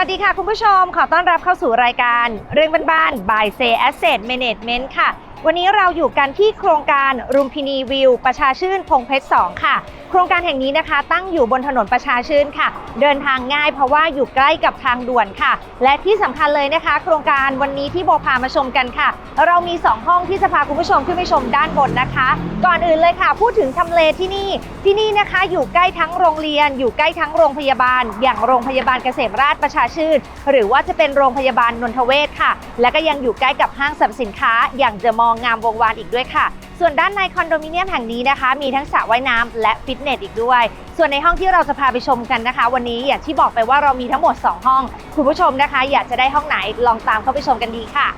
สวัสดีค่ะคุณผู้ชม ขอต้อนรับเข้าสู่รายการเรื่องบ้านๆ by Say Asset Management ค่ะ วันนี้เราอยู่กันที่โครงการรุมพินีวิว ประชาชื่นพงเพชร2ค่ะ โครงการแห่งนี้นะคะ ตั้งอยู่บนถนนประชาชื่นค่ะ เดินทางง่ายเพราะว่าอยู่ใกล้กับทางด่วนค่ะ และที่สำคัญเลยนะคะ โครงการวันนี้ที่โบพามาชมกันค่ะ เรามี 2 ห้องที่จะพาคุณผู้ชมขึ้นไปชมด้านบนนะคะ ก่อนอื่นเลยค่ะ พูดถึงทำเลที่นี่ที่นี่นะคะ อยู่ใกล้ทั้งโรงเรียน อยู่ใกล้ทั้งโรงพยาบาล อย่างโรงพยาบาลเกษมราชประชาชื่นหรือว่าจะเป็นโรงพยาบาลนนทเวศค่ะ และก็ยังอยู่ใกล้กับห้างสรรพสินค้าอย่างเดอะมองงามวงวานอีกด้วยค่ะ ส่วนด้านในคอนโดมิเนียมแห่งนี้นะคะ มีทั้งสระว่ายน้ำและฟิตเนสอีกด้วย ส่วนในห้องที่เราจะพาไปชมกันนะคะ วันนี้อย่างที่บอกไปว่าเรามีทั้งหมด 2 ห้อง คุณผู้ชมนะคะ อยากจะได้ห้องไหนลองตามเข้าไปชมกันดีค่ะ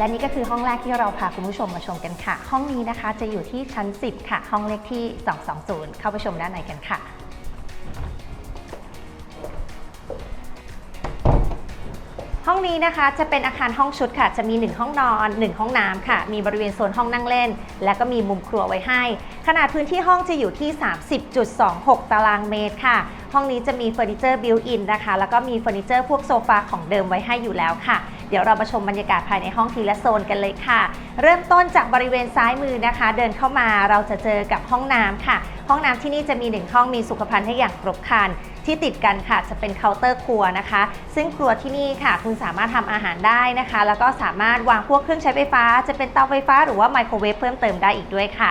และนี่ก็คือห้องแรกที่เราพาคุณผู้ชมมาชมกันค่ะ ห้องนี้นะคะจะอยู่ที่ชั้น 10 ค่ะ ห้องเลขที่ 220 เข้าไปชมด้านในกันค่ะ ห้องนี้นะคะจะเป็นอาคารห้องชุดค่ะ จะมี 1 ห้องนอน 1 ห้องน้ำค่ะ มีบริเวณโซนห้องนั่งเล่น และก็มีมุมครัวไว้ให้ ขนาดพื้นที่ห้องจะอยู่ที่ 30.26 ตารางเมตรค่ะห้องนี้จะมีเฟอร์นิเจอร์บิวอินนะคะ แล้วก็มีเฟอร์นิเจอร์พวกโซฟาของเดิมไว้ให้อยู่แล้วค่ะ เดี๋ยวเรามาชมบรรยากาศภายในห้องทีละโซนกันเลยค่ะ เริ่มต้นจากบริเวณซ้ายมือนะคะ เดินเข้ามาเราจะเจอกับห้องน้ำค่ะ ห้องน้ำที่นี่จะมีหนึ่งห้องมีสุขภัณฑ์ให้อย่างครบครันที่ติดกันค่ะจะเป็นเคาน์เตอร์ครัวนะคะ ซึ่งครัวที่นี่ค่ะ คุณสามารถทำอาหารได้นะคะ แล้วก็สามารถวางพวกเครื่องใช้ไฟฟ้า จะเป็นเตาไฟฟ้าหรือว่าไมโครเวฟเพิ่มเติมได้อีกด้วยค่ะ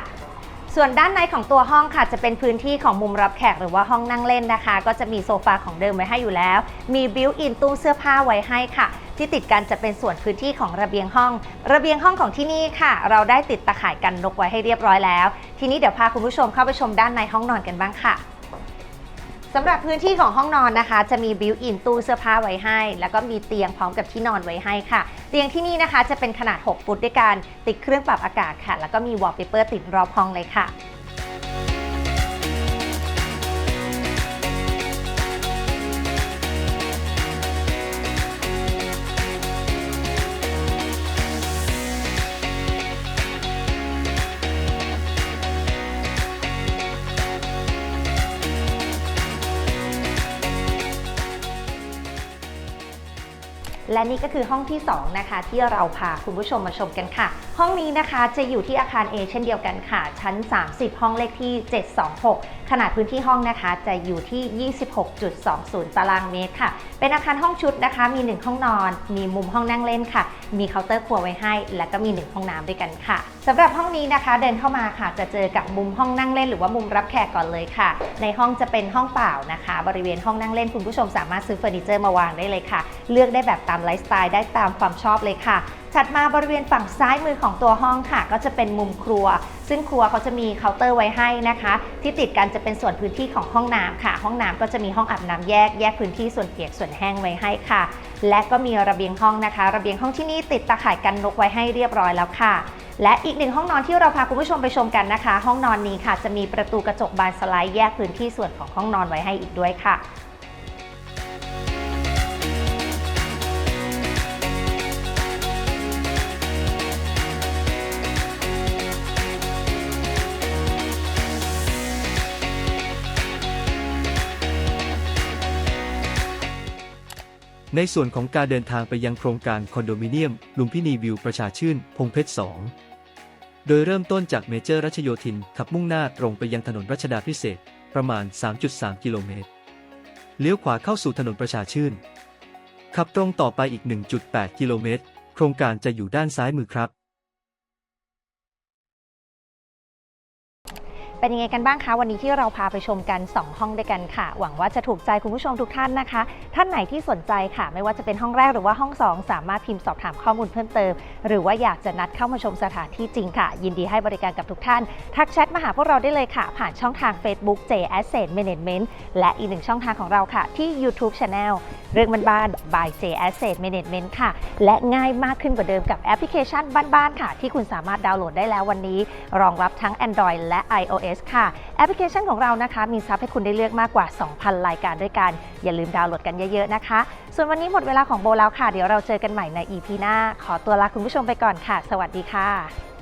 ส่วนด้านในของตัวห้องค่ะจะเป็นพื้นที่ของมุมรับแขกหรือว่าห้องนั่งเล่นนะคะ ก็จะมีโซฟาของเดิมไว้ให้อยู่แล้ว มีบิวอินตู้เสื้อผ้าไว้ให้ค่ะ ที่ติดกันจะเป็นส่วนพื้นที่ของระเบียงห้อง ระเบียงห้องของที่นี่ค่ะ เราได้ติดตะข่ายกันนกไว้ให้เรียบร้อยแล้ว ทีนี้เดี๋ยวพาคุณผู้ชมเข้าไปชมด้านในห้องนอนกันบ้างค่ะ สำหรับพื้นที่ของห้องนอนนะคะ จะมีบิวอินตู้เสื้อผ้าไว้ให้ แล้วก็มีเตียงพร้อมกับที่นอนไว้ให้ค่ะ เตียงที่นี่นะคะจะเป็นขนาด 6 ฟุตด้วยกัน ติดเครื่องปรับอากาศค่ะ แล้วก็มีวอลเปเปอร์ติดรอบห้องเลยค่ะ และนี่ก็คือห้องที่ 2 นะคะ ที่เราพาคุณผู้ชมมาชมกันค่ะ ห้องนี้นะคะจะอยู่ที่อาคาร A เช่นเดียวกันค่ะ ชั้น 30 ห้องเลขที่ 726 ขนาดพื้นที่ห้องนะคะ จะอยู่ที่ 26.20 ตารางเมตรค่ะ เป็นอาคารห้องชุดนะคะ มี 1 ห้องนอน มีมุมห้องนั่งเล่นค่ะ มีเคาน์เตอร์ครัวไว้ให้ และก็มี 1 ห้องน้ำด้วยกันค่ะสำหรับห้องนี้นะคะ เดินเข้ามาค่ะ จะเจอกับมุมห้องนั่งเล่น หรือว่ามุมรับแขกก่อนเลยค่ะ ในห้องจะเป็นห้องเปล่านะคะ บริเวณห้องนั่งเล่นคุณผู้ชมสามารถซื้อเฟอร์นิเจอร์มาวางได้เลยค่ะ เลือกได้แบบตามไลฟ์สไตล์ได้ตามความชอบเลยค่ะ ถัดมาบริเวณฝั่งซ้ายมือของตัวห้องค่ะ ก็จะเป็นมุมครัว ซึ่งครัวเขาจะมีเคาน์เตอร์ไว้ให้นะคะ ที่ติดกันจะเป็นส่วนพื้นที่ของห้องน้ำค่ะ ห้องน้ำก็จะมีห้องอาบน้ำแยกแยกพื้นที่ส่วนเปียกส่วนแห้งไว้ให้ค่ะ และก็มีระเบียงห้องนะคะ ระเบียงห้องที่นี่ติดตาข่ายกันนกไว้ให้เรียบร้อยแล้วค่ะและอีกหนึ่งห้องนอนที่เราพาคุณผู้ชมไปชมกันนะคะ ห้องนอนนี้ค่ะ จะมีประตูกระจกบานสไลด์แยกพื้นที่ส่วนของห้องนอนไว้ให้อีกด้วยค่ะ ในส่วนของการเดินทางไปยังโครงการคอนโดมิเนียม ลุมพินีวิวประชาชื่น พงเพชร 2 โดยเริ่มต้นจากเมเจอร์รัชโยธิน ขับมุ่งหน้าตรงไปยังถนนรัชดาพิเศษ ประมาณ 3.3 กิโลเมตร เลี้ยวขวาเข้าสู่ถนนประชาชื่น ขับตรงต่อไปอีก 1.8 กิโลเมตร โครงการจะอยู่ด้านซ้ายมือครับ เป็นยังไงกันบ้างคะวันนี้ที่เราพาไปชมกัน 2 ห้องด้วยกันค่ะ หวังว่าจะถูกใจคุณผู้ชมทุกท่านนะคะ ท่านไหนที่สนใจค่ะ ไม่ว่าจะเป็นห้องแรกหรือว่าห้อง 2 สามารถพิมพ์สอบถามข้อมูลเพิ่มเติม หรือว่าอยากจะนัดเข้ามาชมสถานที่จริงค่ะ ยินดีให้บริการกับทุกท่าน ทักแชทมาหาพวกเราได้เลยค่ะ ผ่านช่องทาง Facebook J Asset Management และอีกหนึ่งช่องทางของเราค่ะที่ YouTube Channel เรื่องบ้านๆ by J Asset Management ค่ะ และง่ายมากขึ้นกว่าเดิมกับแอปพลิเคชันบ้านๆ ค่ะ ที่คุณสามารถดาวน์โหลดได้แล้ววันนี้ รองรับทั้ง Android และ iOS ค่ะ แอปพลิเคชันของเรานะคะ มีซับให้คุณได้เลือกมากกว่า 2,000 รายการด้วยกัน อย่าลืมดาวน์โหลดกันเยอะๆ นะคะ ส่วนวันนี้หมดเวลาของโบแล้วค่ะ เดี๋ยวเราเจอกันใหม่ใน EP หน้า ขอตัวลาคุณผู้ชมไปก่อนค่ะ สวัสดีค่ะ